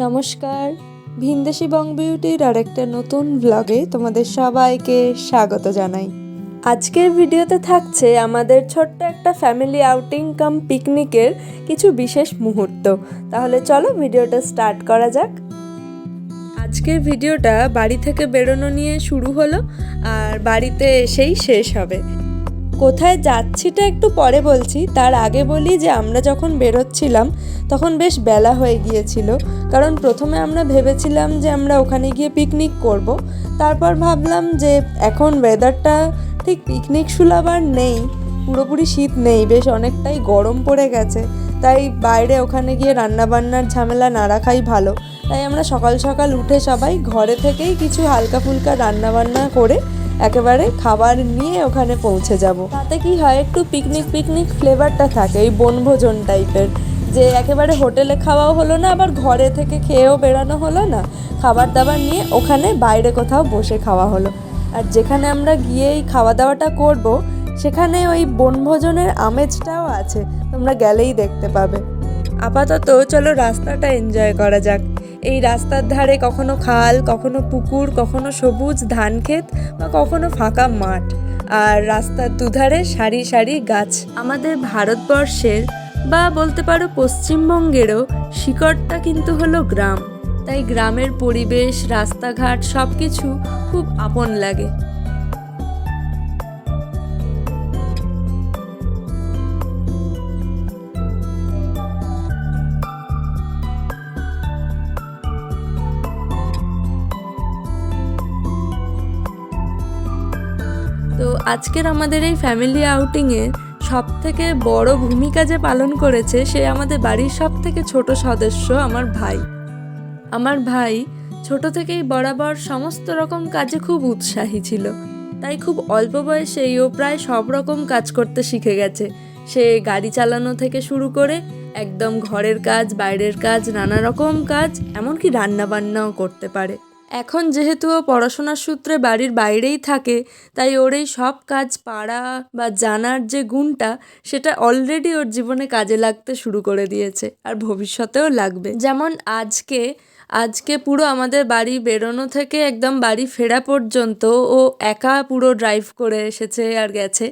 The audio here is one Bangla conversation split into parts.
নমস্কার। ভিনদেশি বং বিউটির আরেকটা নতুন ব্লগে তোমাদের সবাইকে স্বাগত জানাই। আজকের ভিডিওতে থাকছে আমাদের ছোট্ট একটা ফ্যামিলি আউটিং কাম পিকনিকের কিছু বিশেষ মুহূর্ত। তাহলে চলো ভিডিওটা স্টার্ট করা যাক। আজকের ভিডিওটা বাড়ি থেকে বেরোনো নিয়ে শুরু হলো, আর বাড়িতে এসেই শেষ হবে। কোথায় যাচ্ছিটা একটু পরে বলছি। তার আগে বলি যে আমরা যখন বেরোচ্ছিলাম, তখন বেশ বেলা হয়ে গিয়েছিল। কারণ প্রথমে আমরা ভেবেছিলাম যে আমরা ওখানে গিয়ে পিকনিক করব। তারপর ভাবলাম যে এখন ওয়েদারটা ঠিক পিকনিক আর নেই। পুরোপুরি শীত নেই, বেশ অনেকটাই গরম পড়ে গেছে। তাই বাইরে ওখানে গিয়ে রান্নাবান্নার ঝামেলা না রাখাই ভালো। তাই আমরা সকাল সকাল উঠে সবাই ঘরে থেকেই কিছু হালকা ফুলকা রান্নাবান্না করে একেবারে খাবার নিয়ে ওখানে পৌঁছে যাব। তাতে কি হয়, একটু পিকনিক পিকনিক ফ্লেভারটা থাকে, এই বনভোজন টাইপের যে একেবারে হোটেলে খাওয়াও হলো না, আবার ঘরে থেকে খেয়েও বেরানো হলো না। খাবার দাবার নিয়ে ওখানে বাইরে কোথাও বসে খাওয়া হলো। আর যেখানে আমরা গিয়েই খাওয়া দাওয়াটা করব, সেখানে ওই বনভোজনের আমেজটাও আছে, তোমরা গেলেই দেখতে পাবে। আপাতত চলো রাস্তাটা এনজয় করা যাক। এই রাস্তার ধারে কখনো খাল, কখনো পুকুর, কখনো সবুজ ধান ক্ষেত বা কখনো ফাঁকা মাঠ। আর রাস্তার দুধারে সারি সারি গাছ। আমাদের ভারতবর্ষের বা বলতে পারো পশ্চিমবঙ্গেরও শিকড়টা কিন্তু হলো গ্রাম। তাই গ্রামের পরিবেশ, রাস্তাঘাট সব কিছু খুব আপন লাগে। আজকের আমাদের এই ফ্যামিলি আউটিংয়ে সব থেকে বড় ভূমিকা যে পালন করেছে, সে আমাদের বাড়ির সব থেকে ছোট সদস্য আমার ভাই। আমার ভাই ছোট থেকেই বরাবর সমস্ত রকম কাজে খুব উৎসাহী ছিল। তাই খুব অল্প বয়সেই ও প্রায় সব রকম কাজ করতে শিখে গেছে। সে গাড়ি চালানো থেকে শুরু করে একদম ঘরের কাজ, বাইরের কাজ, নানা রকম কাজ, এমনকি রান্না বান্নাও করতে পারে। এখন যেহেতু ও পড়াশোনার সূত্রে বাড়ির বাইরেই থাকে, তাই ওর এই সব কাজ পারা বা জানার যে গুণটা, সেটা অলরেডি ওর জীবনে কাজে লাগতে শুরু করে দিয়েছে আর ভবিষ্যতেও লাগবে। যেমন আজকে আজকে পুরো আমাদের বাড়ি বেরোনো থেকে একদম বাড়ি ফেরা পর্যন্ত ও একা পুরো ড্রাইভ করে এসেছে আর গেছে।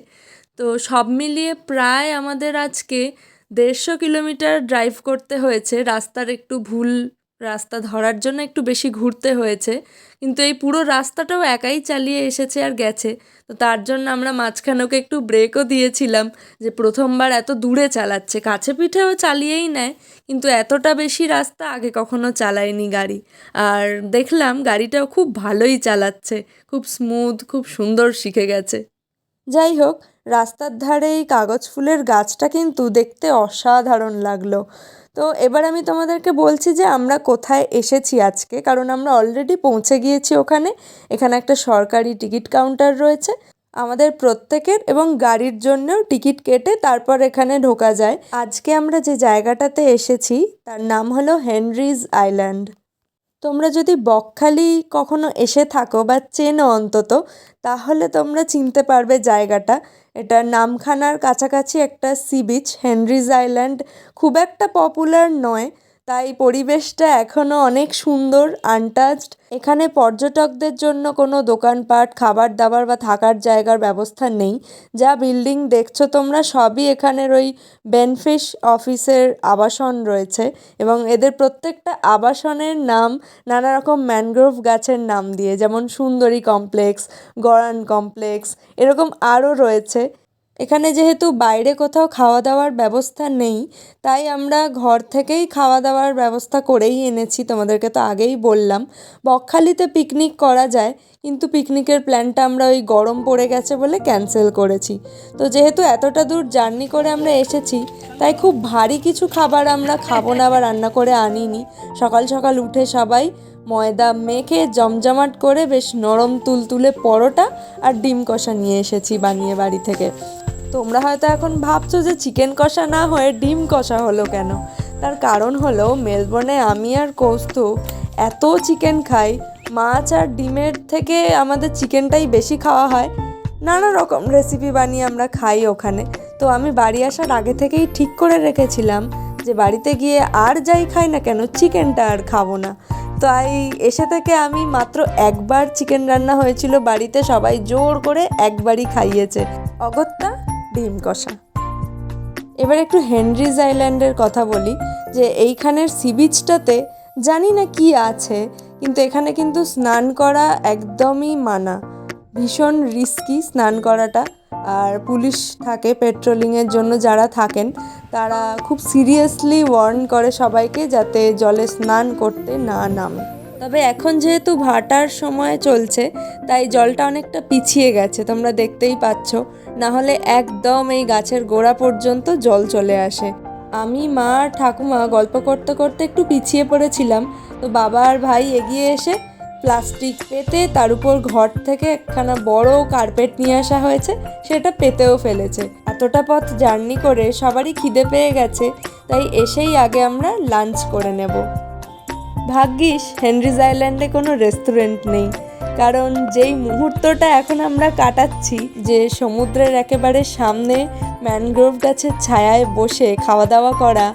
তো সব মিলিয়ে প্রায় আমাদের আজকে দেড়শো কিলোমিটার ড্রাইভ করতে হয়েছে, রাস্তার একটু ভুল রাস্তা ধরার জন্য একটু বেশি ঘুরতে হয়েছে। কিন্তু এই পুরো রাস্তাটাও একাই চালিয়ে এসেছে আর গেছে। তো তার জন্য আমরা মাঝখানে ওকে একটু ব্রেকও দিয়েছিলাম যে প্রথমবার এত দূরে চালাচ্ছে। কাছে পিঠেও চালিয়েই নেয়, কিন্তু এতটা বেশি রাস্তা আগে কখনো চালায়নি গাড়ি। আর দেখলাম গাড়িটাও খুব ভালোই চালাচ্ছে, খুব স্মুথ খুব সুন্দর শিখে গেছে। যাই হোক, রাস্তার ধারে এই কাগজ ফুলের গাছটা কিন্তু দেখতে অসাধারণ লাগল। তো এবার আমি তোমাদেরকে বলছি যে আমরা কোথায় এসেছি আজকে, কারণ আমরা অলরেডি পৌঁছে গিয়েছি ওখানে। এখানে একটা সরকারি টিকিট কাউন্টার রয়েছে। আমাদের প্রত্যেকের এবং গাড়ির জন্যও টিকিট কেটে তারপর এখানে ঢোকা যায়। আজকে আমরা যে জায়গাটাতে এসেছি, তার নাম হলো হেনরিজ আইল্যান্ড। তোমরা যদি বকখালি কখনো এসে থাকো বা চেনো অন্তত, তাহলে তোমরা চিনতে পারবে জায়গাটা। এটা নামখানার কাছাকাছি একটা সি বিচ হেনরিজ আইল্যান্ড। খুব একটা পপুলার নয় তাই পরিবেশটা এখনও অনেক সুন্দর আনটাচড এখানে পর্যটকদের জন্য কোনো দোকানপাট খাবার দাবার বা থাকার জায়গার ব্যবস্থা নেই। যা বিল্ডিং দেখছ তোমরা সবই এখানের ওই বেনফিশ অফিসের আবাসন রয়েছে এবং এদের প্রত্যেকটা আবাসনের নাম নানা রকম ম্যানগ্রোভ গাছের নাম দিয়ে, যেমন সুন্দরী কমপ্লেক্স গরান কমপ্লেক্স এরকম আরও রয়েছে। এখানে যেহেতু বাইরে কোথাও খাওয়া দাওয়ার ব্যবস্থা নেই, তাই আমরা ঘর থেকেই খাওয়া দাওয়ার ব্যবস্থা করেই এনেছি, তোমাদেরকে তো আগেই বললাম। বকখালিতে পিকনিক করা যায়, কিন্তু পিকনিকের প্ল্যানটা আমরা ওই গরম পড়ে গেছে বলে ক্যান্সেল করেছি। তো যেহেতু এতটা দূর জার্নি করে আমরা এসেছি, তাই খুব ভারী কিছু খাবার আমরা খাব না বা রান্না করে আনিনি। সকাল সকাল উঠে সবাই ময়দা মেখে জমজমাট করে বেশ নরম তুলতুলে পরোটা আর ডিম কষা নিয়ে এসেছি বানিয়ে বাড়ি থেকে। তোমরা হয়তো এখন ভাবছ যে চিকেন কষা না হয়ে ডিম কষা হলো কেন? তার কারণ হলো মেলবোর্নে আমি আর কৌস্তু এত চিকেন খাই, মাছ আর ডিমের থেকে আমাদের চিকেনটাই বেশি খাওয়া হয়। নানা রকম রেসিপি বানিয়ে আমরা খাই ওখানে। তো আমি বাড়ি আসার আগে থেকেই ঠিক করে রেখেছিলাম যে বাড়িতে গিয়ে আর যাই খাই না কেন চিকেনটা আর খাব না। তাই এসে থেকে আমি মাত্র একবার চিকেন রান্না হয়েছিল বাড়িতে সবাই জোর করে একবারই খাইয়েছে। অগত্যা ডিম কষা। এবার একটু হেনরিজ আইল্যান্ডের কথা বলি, যে এইখানের সি বিচটাতে জানি না কি আছে, কিন্তু এখানে কিন্তু স্নান করা একদমই মানা। ভীষণ রিস্কি স্নান করাটা। আর পুলিশ থাকে পেট্রোলিংয়ের জন্য যারা থাকেন, তারা খুব সিরিয়াসলি ওয়ার্ন করে সবাইকে যাতে জলে স্নান করতে না নামে। তবে এখন যেহেতু ভাটার সময় চলছে, তাই জলটা অনেকটা পিছিয়ে গেছে, তোমরা দেখতেই পাচ্ছ। না হলে একদম এই গাছের গোড়া পর্যন্ত জল চলে আসে। আমি, মা আর ঠাকুমা গল্প করতে করতে একটু পিছিয়ে পড়েছিলাম। তো বাবা আর ভাই এগিয়ে এসে প্লাস্টিক পেতে তার উপর ঘর থেকে একখানা বড় কার্পেট নিয়ে আসা হয়েছে, সেটা পেতেও ফেলেছে। এতটা পথ জার্নি করে সবারই খিদে পেয়ে গেছে, তাই এসেই আগে আমরা লাঞ্চ করে নেব। ভাগ্যিস হেনরিজ আইল্যান্ডে কোনো রেস্টুরেন্ট নেই। কারণ যেই মুহূর্তটা এখন আমরা কাটাচ্ছি, যে সমুদ্রের একেবারে সামনে ম্যানগ্রোভ গাছের ছায়ায় বসে খাওয়া দাওয়া করা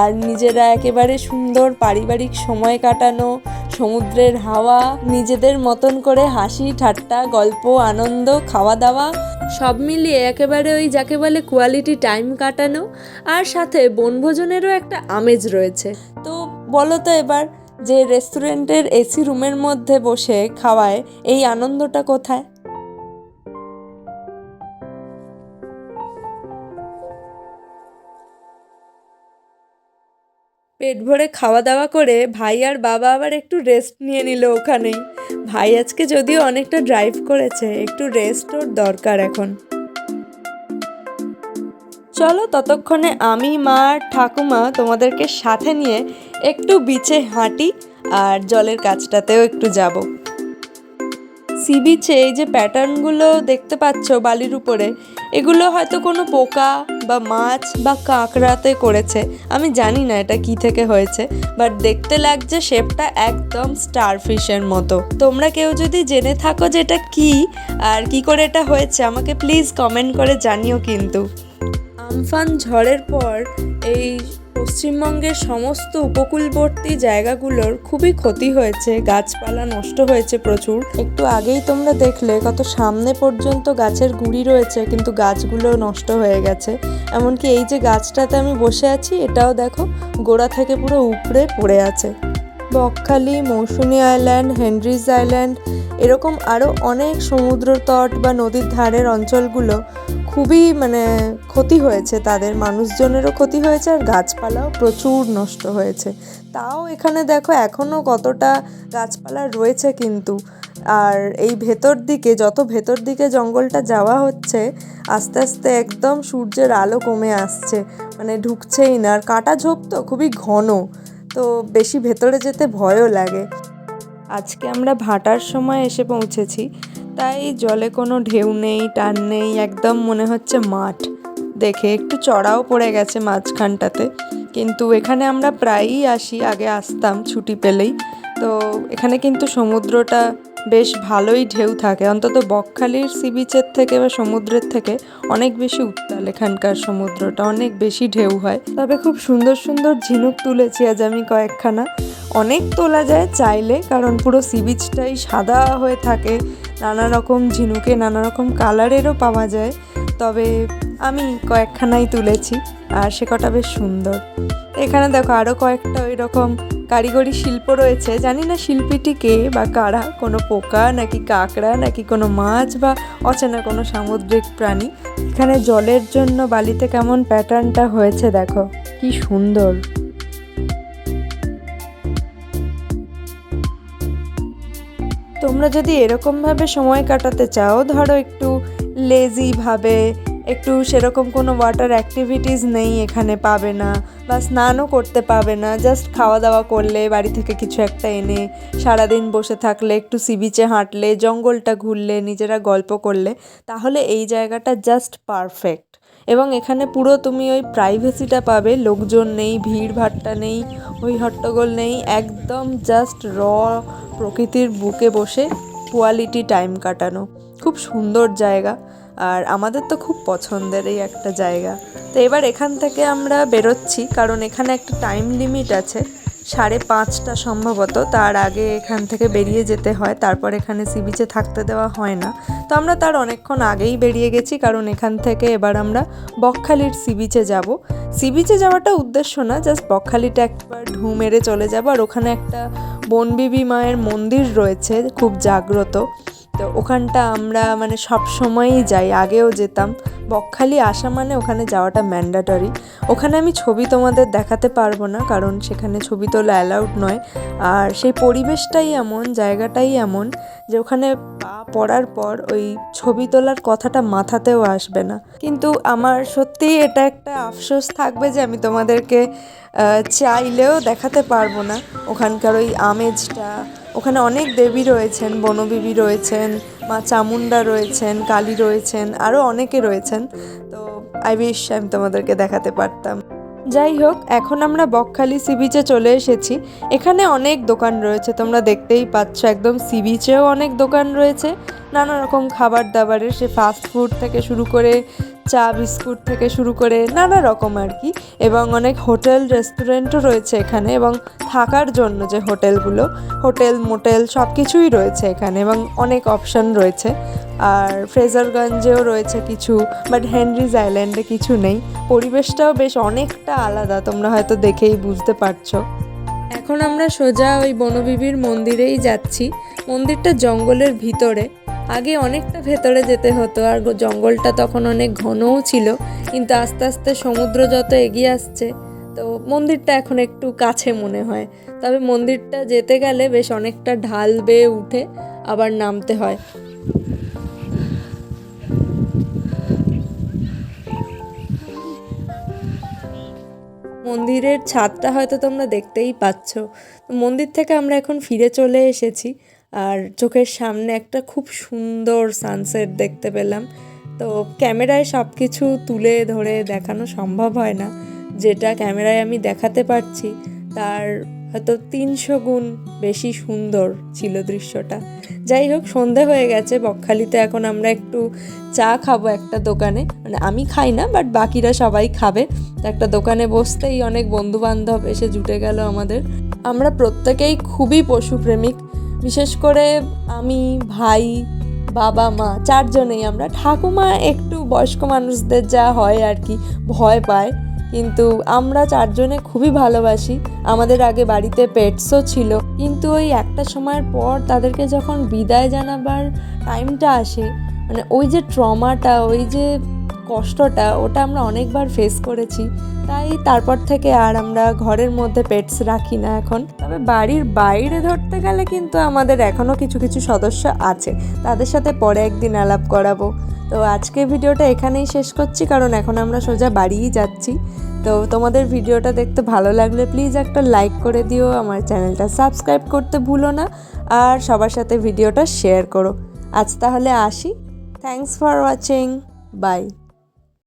আর নিজেরা একেবারে সুন্দর পারিবারিক সময় কাটানো, সমুদ্রের হাওয়া, নিজেদের মতন করে হাসি, ঠাট্টা, গল্প, আনন্দ খাওয়া দাওয়া সব মিলিয়ে একেবারে ওই যাকে বলে কোয়ালিটি টাইম কাটানো আর সাথে বনভোজনেরও একটা আমেজ রয়েছে। তো বলো তো এবার যে রেস্টুরেন্টের এসি রুমের মধ্যে বসে খাওয়ায়, এই আনন্দটা কোথায়? পেট ভরে খাওয়া দাওয়া করে ভাই আর বাবা আবার একটু রেস্ট নিয়ে নিল ওখানেই। ভাই আজকে যদিও অনেকটা ড্রাইভ করেছে, একটু রেস্ট ওর দরকার এখন। চলো ততক্ষণে আমি, মা ঠাকুমা তোমাদেরকে সাথে নিয়ে একটু বিচে হাঁটি আর জলের কাছটাতেও একটু যাব। সি বিচে এই যে প্যাটার্নগুলো দেখতে পাচ্ছ বালির উপরে, এগুলো হয়তো কোনো পোকা বা মাছ বা কাঁকড়াতে করেছে। আমি জানি না এটা কি থেকে হয়েছে বাট দেখতে লাগছে শেপটা একদম স্টারফিশের মতো। তোমরা কেউ যদি জেনে থাকো যে এটা কি আর কি করে এটা হয়েছে, আমাকে প্লিজ কমেন্ট করে জানিও কিন্তু। আমফান ঝড়ের পর এই পশ্চিমবঙ্গের সমস্ত উপকূলবর্তী জায়গাগুলোর খুবই ক্ষতি হয়েছে, গাছপালা নষ্ট হয়েছে প্রচুর। একটু আগেই তোমরা দেখলে, কত সামনে পর্যন্ত গাছের গুঁড়ি রয়েছে, কিন্তু গাছগুলো নষ্ট হয়ে গেছে। এমনকি এই যে গাছটাতে আমি বসে আছি, এটাও দেখো, গোড়া থেকে পুরো উপড়ে পড়ে আছে। Bakkhali Mousuni island, Henry's island, এরকম আরও অনেক সমুদ্র তট বা নদীর ধারের অঞ্চলগুলো খুবই মানে ক্ষতি হয়েছে, তাদের মানুষজনেরও ক্ষতি হয়েছে আর গাছপালাও প্রচুর নষ্ট হয়েছে। তাও এখানে দেখো এখনও কতটা গাছপালা রয়েছে কিন্তু। আর এই ভেতর দিকে, যত ভেতর দিকে জঙ্গলটা যাওয়া হচ্ছে, আস্তে আস্তে একদম সূর্যের আলো কমে আসছে। মানে ঢুকছেই না, আর কাটা ঝোপ তো খুবই ঘন, তো বেশি ভেতরে যেতে ভয়ও লাগে। আজকে আমরা ভাটার সময় এসে পৌঁছেছি। তাই জলে কোনো ঢেউ নেই, টান নেই, একদম মনে হচ্ছে মাঠ। দেখে একটু চড়াও পড়ে গেছে মাঝখানটাতে। কিন্তু এখানে আমরা প্রায়ই আসি, আগে আসতাম ছুটি পেলেই। তো এখানে কিন্তু সমুদ্রটা বেশ ভালোই ঢেউ থাকে। অন্তত বকখালির সি বিচের থেকে বা সমুদ্রের থেকে অনেক বেশি উত্তাল এখানকার সমুদ্রটা, অনেক বেশি ঢেউ হয়। তবে খুব সুন্দর সুন্দর ঝিনুক তুলেছি আজ আমি কয়েকখানা। অনেক তোলা যায় চাইলে, কারণ পুরো সি বিচটাই সাদা হয়ে থাকে। নানা রকম ঝিনুকে, নানা রকম কালারেরও পাওয়া যায়। তবে আমি কয়েকখানাই তুলেছি, আর সে কটা বেশ সুন্দর। এখানে দেখো আরও কয়েকটা ওই রকম কারিগরি শিল্প রয়েছে, জানি না শিল্পীটি কে বা কারা, কোনো পোকা নাকি কাঁকড়া নাকি কোনো মাছ বা অচেনা কোনো সামুদ্রিক প্রাণী? এখানে জলের জন্য বালিতে কেমন প্যাটার্নটা হয়েছে দেখো, কি সুন্দর। তোমরা যদি এরকমভাবে সময় কাটাতে চাও, ধরো একটু লেজিভাবে একটু সেরকম কোনো ওয়াটার অ্যাক্টিভিটিস নেই এখানে পাবে না বা স্নানও করতে পাবে না। জাস্ট খাওয়া দাওয়া করলে, বাড়ি থেকে কিছু একটা এনে, সারাদিন বসে থাকলে, একটু সি বিচে হাঁটলে, জঙ্গলটা ঘুরলে, নিজেরা গল্প করলে, তাহলে এই জায়গাটা জাস্ট পারফেক্ট এবং এখানে পুরো তুমি ওই প্রাইভেসিটা পাবে, লোকজন নেই ভিড় ভাট্টা নেই, ওই হট্টগোল নেই, একদম জাস্ট র প্রকৃতির বুকে বসে কোয়ালিটি টাইম কাটানো। খুব সুন্দর জায়গা। আর আমাদের তো খুব পছন্দের এই একটা জায়গা। তো এবার এখান থেকে আমরা বেরোচ্ছি, কারণ এখানে একটা টাইম লিমিট আছে, সাড়ে পাঁচটা সম্ভবত। তার আগে এখান থেকে বেরিয়ে যেতে হয়, তারপর এখানে সি বিচে থাকতে দেওয়া হয় না। তো আমরা তার অনেকক্ষণ আগেই বেরিয়ে গেছি, কারণ এখান থেকে এবার আমরা বকখালির সি বিচে যাব। সি বিচে যাওয়াটা উদ্দেশ্য না জাস্ট বকখালিটা একবার ঢু মেরে চলে যাব। আর ওখানে একটা বনবিবি মায়ের মন্দির রয়েছে, খুব জাগ্রত। তো ওখানটা আমরা মানে সব সময়ই যাই, আগেও যেতাম। বকখালি আসা মানে ওখানে যাওয়াটা ম্যান্ডাটরি ওখানে আমি ছবি তোমাদের দেখাতে পারব না, কারণ সেখানে ছবি তোলা অ্যালাউড নয়। আর সেই পরিবেশটাই এমন, জায়গাটাই এমন যে ওখানে পা পড়ার পর ওই ছবি তোলার কথাটা মাথাতেও আসবে না। কিন্তু আমার সত্যিই এটা একটা আফসোস থাকবে যে আমি তোমাদেরকে চাইলেও দেখাতে পারব না। ওখানকার ওই আমেজটা। ওখানে অনেক দেবী রয়েছেন বনবিবি রয়েছেন, মা চামুন্ডা রয়েছেন, কালী রয়েছেন আরও অনেকে রয়েছেন। তো আই উইশ আমি তোমাদেরকে দেখাতে পারতাম। যাই হোক, এখন আমরা বকখালি সি বিচে চলে এসেছি। এখানে অনেক দোকান রয়েছে, তোমরা দেখতেই পাচ্ছ। একদম সি বিচেও অনেক দোকান রয়েছে। নানা রকম খাবার দাবারের সে ফাস্ট ফুড থেকে শুরু করে চা, বিস্কুট থেকে শুরু করে নানা রকম আর কি। এবং অনেক হোটেল, রেস্টুরেন্টও রয়েছে এখানে এবং থাকার জন্য যে হোটেলগুলো, হোটেল, মোটেল সব কিছুই রয়েছে এখানে এবং অনেক অপশন রয়েছে। আর ফ্রেজারগঞ্জেও রয়েছে কিছু, বাট হেনরিজ আইল্যান্ডে কিছু নেই। পরিবেশটাও বেশ অনেকটা আলাদা, তোমরা হয়তো দেখেই বুঝতে পারছ। এখন আমরা সোজা ওই বনবিবির মন্দিরেই যাচ্ছি। মন্দিরটা জঙ্গলের ভিতরে। আগে অনেকটা ভেতরে যেতে হতো, আর জঙ্গলটা তখন অনেক ঘনও ছিল, কিন্তু আস্তে আস্তে সমুদ্র যত এগিয়ে আসছে, তো মন্দিরটা এখন একটু কাছে মনে হয়। তবে মন্দিরটা যেতে গেলে বেশ অনেকটা ঢাল বেয়ে উঠে আবার নামতে হয়। মন্দিরের ছাদটা হয়তো তোমরা দেখতেই পাচ্ছ। মন্দির থেকে আমরা এখন ফিরে চলে এসেছি। আর চোখের সামনে একটা খুব সুন্দর সানসেট দেখতে পেলাম। তো ক্যামেরায় সব কিছু তুলে ধরে দেখানো সম্ভব হয় না। যেটা ক্যামেরায় আমি দেখাতে পারছি, তার হয়তো তিনশো গুণ বেশি সুন্দর ছিল দৃশ্যটা। যাই হোক, সন্ধে হয়ে গেছে, বকখালিতে এখন আমরা একটু চা খাব একটা দোকানে। মানে আমি খাই না বাট বাকিরা সবাই খাবে। একটা দোকানে বসতেই অনেক বন্ধু বান্ধব এসে জুটে গেল আমাদের। আমরা প্রত্যেকেই খুবই পশুপ্রেমিক। বিশেষ করে আমি, ভাই, বাবা, মা, চারজনেই আমরা ঠাকুমা একটু বয়স্ক মানুষদের যা হয় আর কি, ভয় পায়। কিন্তু আমরা চারজনে খুবই ভালোবাসি। আমাদের আগে বাড়িতে পেটসও ছিল। কিন্তু ওই একটা সময়ের পর তাদেরকে যখন বিদায় জানাবার টাইমটা আসে মানে ওই যে ট্রমাটা ওই যে কষ্টটা ওটা আমরা অনেকবার ফেস করেছি। তাই তারপর থেকে আর আমরা ঘরের মধ্যে পেটস রাখি না এখন। তবে বাড়ির বাইরে ধরতে গেলে কিন্তু আমাদের এখনও কিছু কিছু সদস্য আছে। তাদের সাথে পরে একদিন আলাপ করাবো। তো আজকে ভিডিওটা এখানেই শেষ করছি, কারণ এখন আমরা সোজা বাড়িই যাচ্ছি। তো তোমাদের ভিডিওটা দেখতে ভালো লাগলে প্লিজ একটা লাইক করে দিও, আমার চ্যানেলটা সাবস্ক্রাইব করতে ভুলো না, আর সবার সাথে ভিডিওটা শেয়ার করো। আজ তাহলে আসি। Thanks for watching by